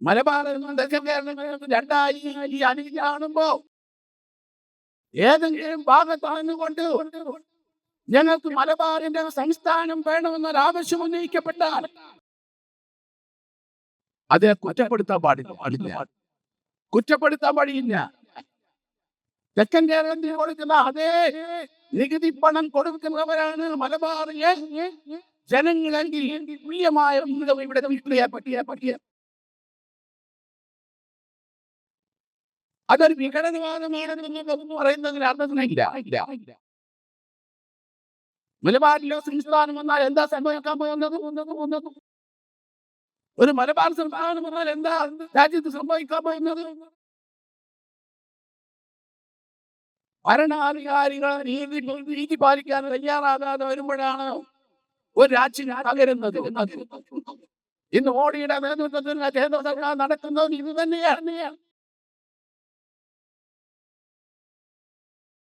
മലബാർ എന്നും തെക്കൻ കേരളം രണ്ടായി ഈ അനീതി കാണുമ്പോ ഏതെങ്കിലും ഭാഗത്താണെന്നുകൊണ്ട് ഞങ്ങൾക്ക് മലബാറിന്റെ സംസ്ഥാനം വേണമെന്നൊരു ആവശ്യം ഉന്നയിക്കപ്പെട്ടാൽ അത് കുറ്റപ്പെടുത്താൻ പാടില്ല. പാടില്ല. കുറ്റപ്പെടുത്താൻ പാടില്ല. തെക്കൻ കേരളത്തിൽ കൊടുക്കുന്ന അതേ നികുതി പണം കൊടുക്കുന്നവരാണ് മലബാറിലെ ജനങ്ങളെങ്കിൽ തുല്യമായ ഇവിടെ പറ്റിയ പറ്റിയ അതൊരു വിഘടനവാദമാണെന്ന് പറയുന്നതിന് അർത്ഥത്തിനില്ല ഇല്ല ഇല്ല മലബാറിലോ സംസ്ഥാനം വന്നാൽ എന്താ സംഭവിക്കാൻ പോകുന്നത്? പോകുന്നത് ഒരു മലബാർ സംസ്ഥാനം വന്നാൽ എന്താ രാജ്യത്ത് സംഭവിക്കാൻ പോകുന്നത്? ഭരണാധികാരികൾ നീതി നീതി പാലിക്കാൻ തയ്യാറാകാതെ വരുമ്പോഴാണ് ഒരു രാജ്യം തകരുന്നത് ഇന്ന് മോഡിയുടെ നേതൃത്വത്തിൽ കേന്ദ്ര സർക്കാർ നടക്കുന്നത് ഇത് തന്നെയാണ്